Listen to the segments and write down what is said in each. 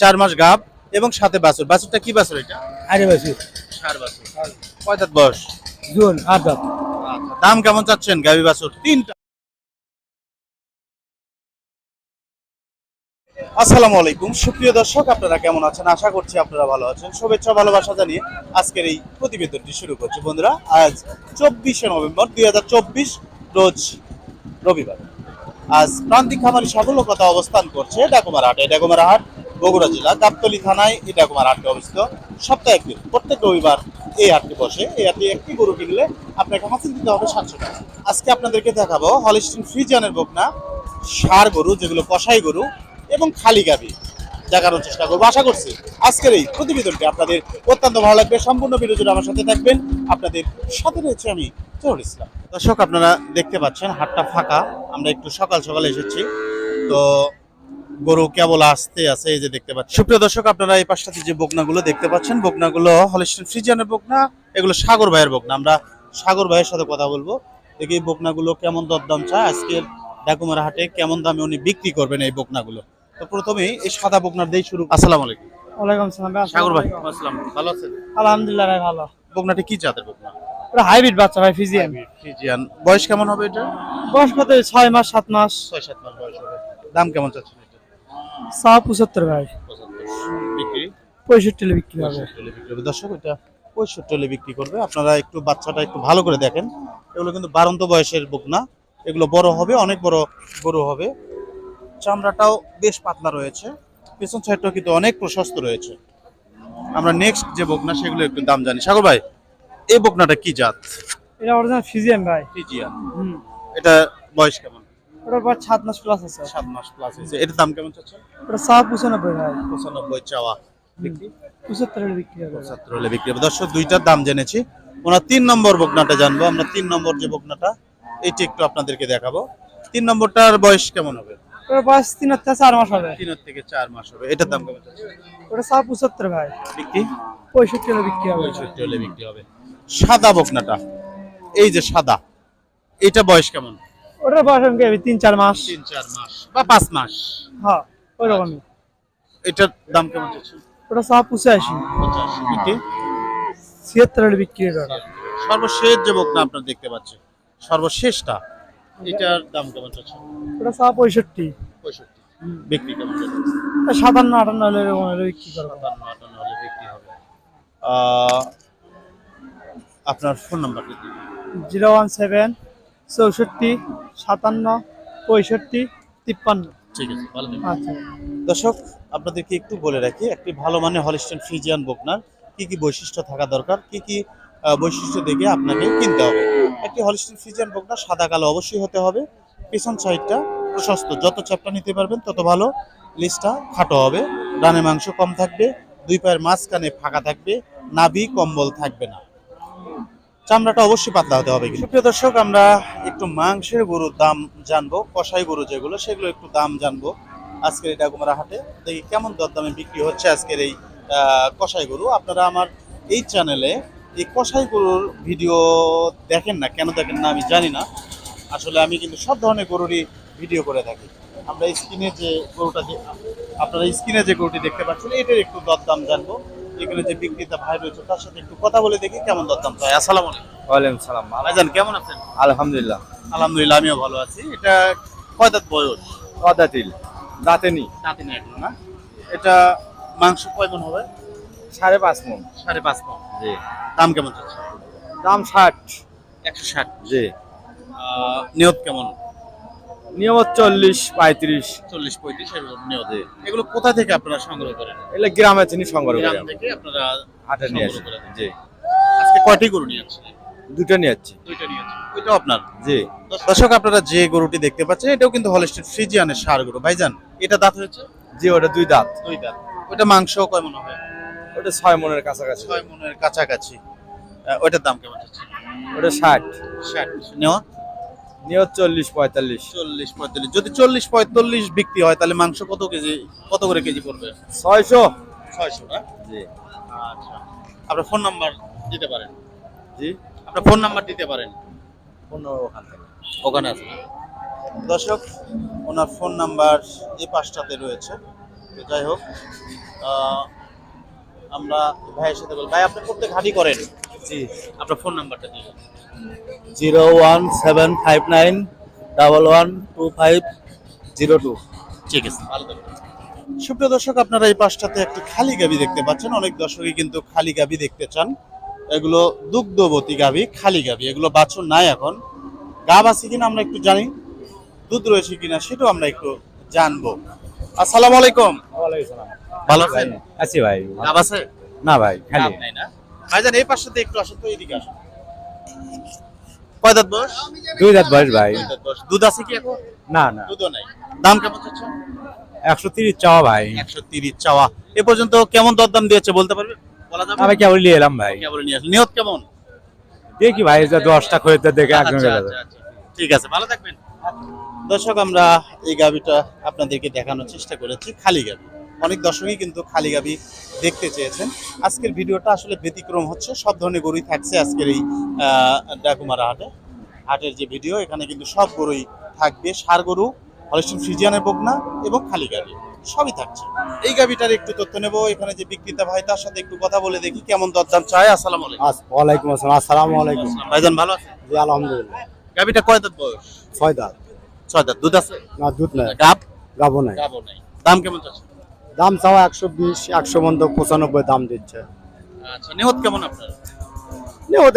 চার মাস গাব এবং সাথে বাছুর। বাছুরটা কি বাছুর এটা? আরে বাসু সার বাছুর। কয় দাঁত বয়স? জোন আট দাঁত। দাম কেমন চাচ্ছেন গাবি বাছুর? তিনটা। আসসালামু আলাইকুম। সুপ্রিয় দর্শক আপনারা কেমন আছেন? আশা করছি আপনারা ভালো আছেন। শুভেচ্ছা ভালোবাসা জানিয়ে আজকের এই প্রতিবেদনটি শুরু করছি। বন্ধুরা আজ চব্বিশে নভেম্বর দুই হাজার চব্বিশ রোজ রবিবার। আজ প্রান্তিক খামারি সাফল্য কথা অবস্থান করছে ডাকুমার হাট। এই ডাকুমার হাট বগুড়া জেলা, গাবতলী থানায় এই ডাকুমার হাটটি অবস্থিত। সপ্তাহে একদিন, প্রত্যেক রবিবার এই হাটটি বসে। এই হাটে একটি গরু কিনলে আপনাকে হাসিল দিতে হবে সাতশো টাকা। আজকে আপনাদেরকে দেখাবো হলিস্টিন ফ্রিজানের বকনা সার গরু, যেগুলো কষাই গরু এবং খালি গাবি। দেখানোর চেষ্টা করব, আশা করছি আজকের এই প্রতিবেদনটি আপনাদের অত্যন্ত ভালো লাগবে। সম্পূর্ণ ভিডিও আমার সাথে থাকবেন। আপনাদের সাথে রয়েছে আমি জহুর ইসলাম। দর্শক, আপনারা দেখতে পাচ্ছেন, হাটটা ফাঁকা। আমরা একটু সকাল সকালে এসেছি। তো গরু কেবল আসতে আছে এই যে দেখতে পাচ্ছেন। সুপ্রিয় দর্শক আপনারা এই পাশটাতে যে বকনাগুলো দেখতে পাচ্ছেন বকনাগুলো হলিস্টিন ফ্রিজিয়ানের বকনা এগুলো সাগর ভাইয়ের বকনা। আমরা সাগর ভাইয়ের সাথে কথা বলব। দেখি এই বকনাগুলো কেমন দরদাম চায় আজকের ডাকুমার হাটে কেমন দামে উনি বিক্রি করবেন এই বকনাগুলো। তো প্রথমে এই সাদা বকনার দিয়ে শুরু। আসসালামু আলাইকুম। ওয়ালাইকুম সালাম ভাই, সাগর ভাই আসসালাম ভালো আছেন। আলহামদুলিল্লাহ ভাই ভালো। বকনাটি কি জাতের বকনা? ওটা হাইব্রিড বাচ্চা ভাই ফিজিয়ান ফ্রিজিয়ান। বয়স কেমন হবে এটা বয়স কত? ছয় মাস সাত মাস। ছয় সাত মাস বয়স হবে। দাম কেমন চাচ্ছেন? চা পঁচাত্তর ভাই। বিক্রি? পঁয়ষট্টি বিক্রি হবে। দর্শক এটা পঁয়ষট্টি হলে বিক্রি করবে। আপনারা একটু বাচ্চাটা একটু ভালো করে দেখেন। এগুলো কিন্তু বারন্ত বয়সের বুক না এগুলো বড় হবে অনেক বড় গরু হবে। চামড়াটাও বেশ পাতলা রয়েছে। পেছন সাইডটাও কিন্তু অনেক প্রশস্ত রয়েছে। আমরা নেক্সট যে বকনা সেগুলো একটু দাম জানি। সাগর ভাই এই বকনাটা কি জাত? এটা অরিজিনাল ফিজিয়ান ভাই। ফ্রিজিয়ান হুম। এটা বয়স কেমন? ওটার বয়স সাত মাস প্লাস আছে। সাত মাস প্লাস এটার দাম কেমন চাচ্ছে ওটা চা পঁচানব্বই ভাই। পঁচানব্বই চাওয়া। পঁচাত্তর হলে বিক্রি হবে পঁচাত্তর হলে বিক্রি হবে। দর্শক দুইটার দাম জেনেছি। ওনার তিন নম্বর বকনাটা জানব। আমরা তিন নম্বর যে বকনাটা এইটি একটু আপনাদেরকে দেখাবো। তিন নম্বরটার বয়স কেমন হবে? ওটার বয়স তিন থেকে চার মাস হবে। তিনের থেকে চার মাস হবে। এটার দাম কেমন ওটা চা পঁচাত্তর ভাই। বিক্রি? পঁয়ষট্টি হলে বিক্রি হবে। পঁয়ষট্টি হলে বিক্রি হবে। সাদা বকনাটা। এই যে সাদা এটা বয়স কেমন? ওটার বয়স আমি তিন চার মাস। তিন চার মাস। বা পাঁচ মাস। হ্যাঁ ওই রকমই এটার দাম কেমন চাচ্ছে ওটা চা পঁচাশি। পঞ্চাশ বিক্রি? ছিয়াত্তর বিক্রি ওটা। সর্বশেষ যে বকনা আপনার দেখতে পাচ্ছেন সর্বশেষটা এটার দাম কেমন চাচ্ছে ওটা চা পঁয়ষট্টি। পঁয়ষট্টি। বিক্রি কেমন সাতান্ন আটান্ন হলে এরকম হলে বিক্রি করব। সাতান্ন আটান্ন হলে বিক্রি হবে। আপনার ফোন নাম্বারটা জিরো ওয়ান সেভেন চৌষট্টি সাতান্ন পঁয়ষট্টি তিপ্পান্ন। ঠিক আছে ভালো আচ্ছা। দর্শক আপনাদেরকে একটু বলে রাখি একটি ভালো মানের হলিস্টেন ফ্রিজিয়ান বকনার কি কি বৈশিষ্ট্য থাকা দরকার কি কি বৈশিষ্ট্য দেখে আপনাকে কিনতে হবে। একটি হলিস্টেন ফ্রিজিয়ান বকনা সাদা কালো অবশ্যই হতে হবে পেছন সাইডটা প্রশস্ত যত চ্যাপটা নিতে পারবেন তত ভালো লিস্টটা খাটো হবে ডানে মাংস কম থাকবে দুই পায়ের মাঝখানে ফাঁকা থাকবে নাভি কম্বল থাকবে না। চামড়াটা অবশ্যই পাতলা হতে হবে। সুপ্রিয় দর্শক, আমরা একটু মাংসের গরুর দাম জানব কষাই গরু যেগুলো, সেগুলো একটু দাম জানব। আজকের এই ডাকুমারা হাটে। দেখি কেমন দরদামে বিক্রি হচ্ছে আজকের এই কষাই গরু? আপনারা আমার এই চ্যানেলে এই কষাই গরুর ভিডিও দেখেন না? কেন দেখেন না আমি জানি না। আসলে আমি কিন্তু সব ধরনের গরুরই ভিডিও করে থাকি। আমরা স্ক্রিনে যে গরুটা আপনারা স্ক্রিনে যে গরুটি দেখতে পাচ্ছেন, এটার একটু দরদাম জানব। এগুলো যে বিক্রেতা ভাই রয়েছে তার সাথে একটু কথা বলে দেখি কেমন দরদাম চাই আসসালামু আলাইকুম। সালাম। ভাইজান কেমন আছেন? আলহামদুলিল্লাহ। আলহামদুলিল্লাহ আমিও ভালো আছি। এটা কয় দাঁত বয়স? কদাতিল দাঁতেনি দাঁতে নেই। এখনও না? এটা মাংস কয় মন হবে? সাড়ে পাঁচ মন। সাড়ে পাঁচ মন। জি। দাম কেমন চাচ্ছে দাম ষাট। একশো ষাট। জি। নিয়ত কেমন? নিয়মত চল্লিশ পঁয়ত্রিশ। চল্লিশ পঁয়ত্রিশ এরকম এগুলো কোথা থেকে আপনারা সংগ্রহ করেন? এগুলো গ্রামে চিনি সংগ্রহ করে গ্রাম থেকে আপনারা হাটে নিয়ে আসি। সংগ্রহ জি। আজকে কয়টি গরু নিয়ে আসছেন? দুটো নিয়ে যাচ্ছি দুইটা নিয়ে আসছেন। ওইটাও আপনার? জি। দর্শক আপনারা যে গরুটি দেখতে পাচ্ছেন এটাও কিন্তু হলস্টেড ফ্রিজিয়ানের সার গরু। ভাইজান এটা দাঁত হয়েছে? জি ওটা দুই দাঁত। দুই দাঁত। ওইটা মাংস কয় মনে হয় ওটা ছয় মনের কাছাকাছি। ছয় মনের কাছাকাছি। আহ, ওইটার দাম কেমন আছে ওটা ষাট। ষাট। নেওয়া? নিয়ত চল্লিশ পঁয়তাল্লিশ। চল্লিশ পঁয়তাল্লিশ। যদি চল্লিশ পঁয়তাল্লিশ বিক্রি হয় তাহলে মাংস কত কেজি কত করে কেজি পড়বে? ছয়শো। ছয়শো না? জি। আচ্ছা। আপনার ফোন নাম্বার দিতে পারেন। জি। আপনার ফোন নাম্বার দিতে পারেন। পনেরো ওখান থেকে। ওখানে আছে। দর্শক ওনার ফোন নাম্বার এই পাঁচটাতে রয়েছে। তো যাই হোক আমরা ভাইয়ের সাথে বল ভাই আপনি প্রত্যেক হাটই করেন? জি। আপনার ফোন নাম্বারটা দিন। Zero one seven five nine double one two five zero two. ঠিক আছে ভালো থাকবেন। সুপ্রিয় দর্শক আপনারা এই পাশটাতে একটি খালি গাবি দেখতে পাচ্ছেন। অনেক দর্শকই কিন্তু খালি গাবি দেখতে চান। এগুলো দুগ্ধবতী গাবি খালি গাবি। এগুলো বাছুর নাই এখন। গাব আছে কিনা আমরা একটু জানি। দুধ রয়েছে কিনা সেটাও আমরা একটু জানব। আসসালামু আলাইকুম। ভালো আছেন আছি ভাই। গাব আছে? না ভাই খালি। নাই না? ভাইজান এই একটু আসুন তো এইদিকে আসুন। কয় দাঁত বয়স? দুই রাত বয়স ভাই। দুধ আছে কি এখন? না না। দুধও নাই। দাম কেমন চাচ্ছেন? একশো তিরিশ চাওয়া ভাই। একশো তিরিশ চাওয়া। এ পর্যন্ত কেমন দরদাম দিয়েছে বলতে পারবে বলা যাবে আমি কেবল নিয়ে এলাম ভাই। কেবল নিয়ে আসলে নিয়ত কেমন? দেখি ভাই যে দশটা খরিদ্দার দেখে একজন আচ্ছা, আচ্ছা, আচ্ছা। ঠিক আছে ভালো থাকবেন। দর্শক আমরা এই গাবিটা আপনাদেরকে দেখানোর চেষ্টা করেছি খালি গাবি অনেক দর্শকই কিন্তু খালি গাবি দেখতে চেয়েছেন। আজকের ভিডিওটা আসলে ব্যতিক্রম হচ্ছে সব ধরনের গরুই থাকছে আজকের এই ডাকুমারা হাটে। হাটের যে ভিডিও এখানে কিন্তু সব গরুই থাকবে। সার গরু হলিস্টিন ফ্রিজিয়ানের বকনা এবং খালি গাবি সবই থাকছে। এই গাবিটার একটু তথ্য নেব এখানে যে বিক্রেতা ভাই তার সাথে একটু কথা বলে দেখি কেমন দরদাম চায়। আসসালামু আলাইকুম। ওয়ালাইকুম আসসালাম। আসসালামু আলাইকুম। ভাইজান ভালো আছেন? জি আলহামদুলিল্লাহ। গাবিটা কয় দাঁত বয়স? ছয় দাঁত। ছয় দাঁত। দুধ আছে? না দুধ নাই। গাব? গাবো নাই। গাবো নাই। দাম কেমন চাচ্ছে দাম চাওয়া একশো বিশ একশো মন্দ পঁচানব্বই দাম দিচ্ছে। আচ্ছা কেমন আপনার?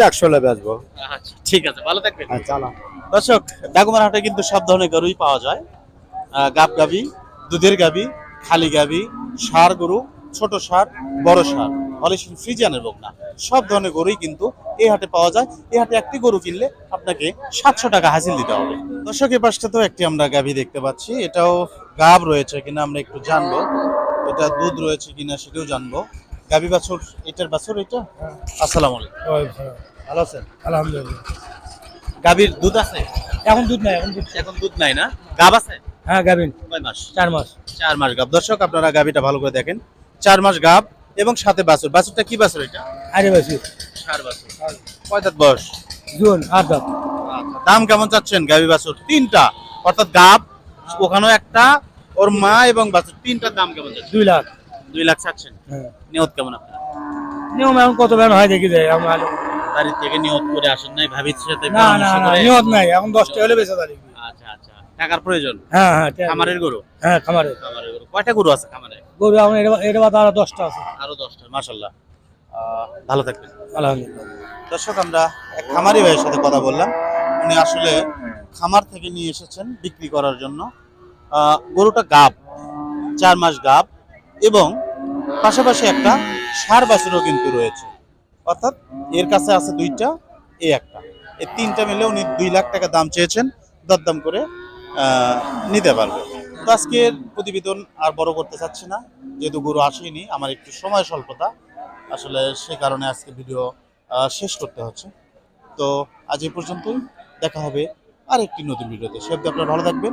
একশো হলে বেচবো। আচ্ছা ঠিক আছে ভালো থাকবেন। হ্যাঁ চালা দর্শক ডাকুমার হাটে কিন্তু সব ধরনের গরুই পাওয়া যায়। আহ, গাব গাবি দুধের গাবি খালি গাবি সার গরু ছোট সার বড় সার ফ্রিজিয়ানের রোগ না সব ধরনের গরুই কিন্তু এই হাটে পাওয়া যায়। এই হাটে একটি গরু কিনলে আপনাকে সাতশো টাকা হাসিল দিতে হবে। দর্শক এই পাশটাতেও একটি আমরা গাভি দেখতে পাচ্ছি। এটাও গাব রয়েছে কিনা আমরা একটু জানব। এটা দুধ রয়েছে কিনা সেটাও জানব। গাবি বাছুর এটার বাছুর এটা? আসসালামু আলাইকুম। ভালো আছেন? আলহামদুলিল্লাহ। গাভীর দুধ আছে? এখন দুধ নাই এখন দুধ এখন দুধ নাই না? গাব আছে? হ্যাঁ গাবিন কয় মাস? চার মাস। চার মাস গাব দর্শক আপনারা গাবিটা ভালো করে দেখেন। চার মাস গাব এবং সাথে বাছুর। বাছুরটা কি বাছুর এটা? আরে বাসি সার বাছুর। কয় দাঁত বয়স? জুন আট দাঁত। দাম কেমন চাচ্ছেন গাবি বাছুর? তিনটা। অর্থাৎ গাব ওখানেও একটা ওর মা এবং বাছুর তিনটার দাম কেমন চাচ্ছেন দুই লাখ। দুই লাখ চাচ্ছেন। হ্যাঁ। নিয়ত কেমন আপনার? নিয়ম এখন কত বেন হয় দেখি যায় আমার বাড়ি থেকে নিয়ত করে আসেন নাই ভাবির সাথে না না নিয়ত নাই এখন দশটা হলে বেঁচে দাঁড়িয়ে আচ্ছা আচ্ছা। টাকার প্রয়োজন? হ্যাঁ হ্যাঁ খামারের গরু? হ্যাঁ খামারে খামারের গরু। কয়টা গরু আছে খামারে? গরু বাদ আরও দশটা আছে। আরও দশটা ভালো থাকবেন। আলহামদুলিল্লাহ। দর্শক আমরা এক খামারি ভাইয়ের সাথে কথা বললাম। উনি আসলে খামার থেকে নিয়ে এসেছেন বিক্রি করার জন্য। গরুটা গাব, চার মাস গাব এবং পাশাপাশি একটা সার বাছুরও কিন্তু রয়েছে। অর্থাৎ এর কাছে আছে দুইটা এই একটা। এই তিনটা মিলে উনি দুই লাখ টাকা দাম চেয়েছেন, দরদাম করে নিতে পারবে। তো আজকের প্রতিবেদন আর বড় করতে চাচ্ছি না, যেহেতু গরু আসেনি, আমার একটু সময় স্বল্পতা, আসলে সে কারণে আজকে ভিডিও শেষ করতে হচ্ছে। তো আজ এই পর্যন্তই, দেখা হবে আর একটি নতুন ভিডিওতে। সে অবধি আপনারা ভালো থাকবেন